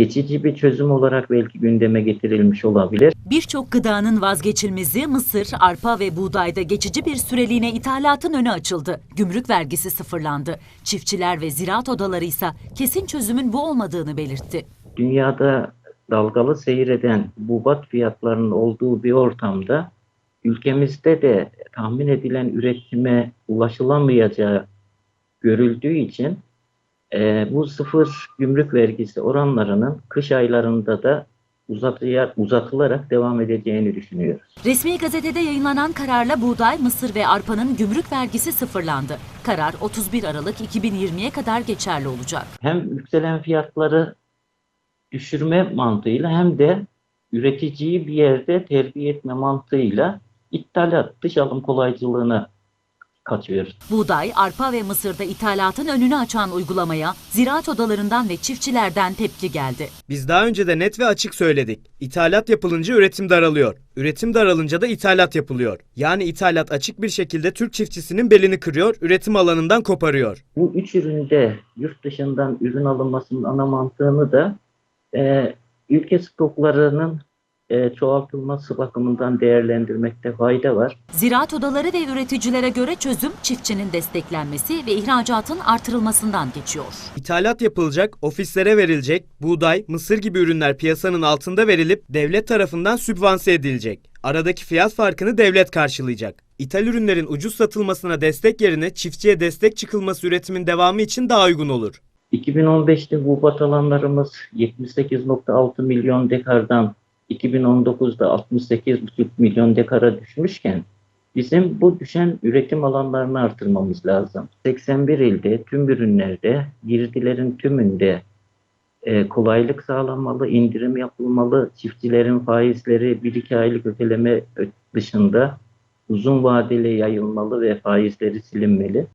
geçici bir çözüm olarak belki gündeme getirilmiş olabilir. Birçok gıdanın vazgeçilmezi mısır, arpa ve buğdayda geçici bir süreliğine ithalatın önü açıldı. Gümrük vergisi sıfırlandı. Çiftçiler ve ziraat odaları ise kesin çözümün bu olmadığını belirtti. Dünyada dalgalı seyreden bubat fiyatlarının olduğu bir ortamda ülkemizde de tahmin edilen üretime ulaşılamayacağı görüldüğü için e, bu sıfır gümrük vergisi oranlarının kış aylarında da uzatıya, uzatılarak devam edeceğini düşünüyoruz. Resmi gazetede yayınlanan kararla buğday, mısır ve arpanın gümrük vergisi sıfırlandı. Karar 31 Aralık 2020'ye kadar geçerli olacak. Hem yükselen fiyatları düşürme mantığıyla hem de üreticiyi bir yerde terbiye etme mantığıyla ithalat, dış alım kolaycılığına katıyoruz. Buğday, arpa ve mısırda ithalatın önünü açan uygulamaya ziraat odalarından ve çiftçilerden tepki geldi. Biz daha önce de net ve açık söyledik. İthalat yapılınca üretim daralıyor. Üretim daralınca da ithalat yapılıyor. Yani ithalat açık bir şekilde Türk çiftçisinin belini kırıyor, üretim alanından koparıyor. Bu üç üründe yurt dışından ürün alınmasının ana mantığını da e, ülke stoklarının e, çoğaltılması bakımından değerlendirmekte fayda var. Ziraat odaları ve üreticilere göre çözüm çiftçinin desteklenmesi ve ihracatın artırılmasından geçiyor. İthalat yapılacak, ofislere verilecek, buğday, mısır gibi ürünler piyasanın altında verilip devlet tarafından sübvanse edilecek. Aradaki fiyat farkını devlet karşılayacak. İthal ürünlerin ucuz satılmasına destek yerine çiftçiye destek çıkılması üretimin devamı için daha uygun olur. 2015'te hububat alanlarımız 78.6 milyon dekardan 2019'da 68,5 milyon dekara düşmüşken bizim bu düşen üretim alanlarını artırmamız lazım. 81 ilde tüm ürünlerde girdilerin tümünde e, kolaylık sağlanmalı, indirim yapılmalı, çiftçilerin faizleri 1-2 aylık öteleme dışında uzun vadeli yayılmalı ve faizleri silinmeli.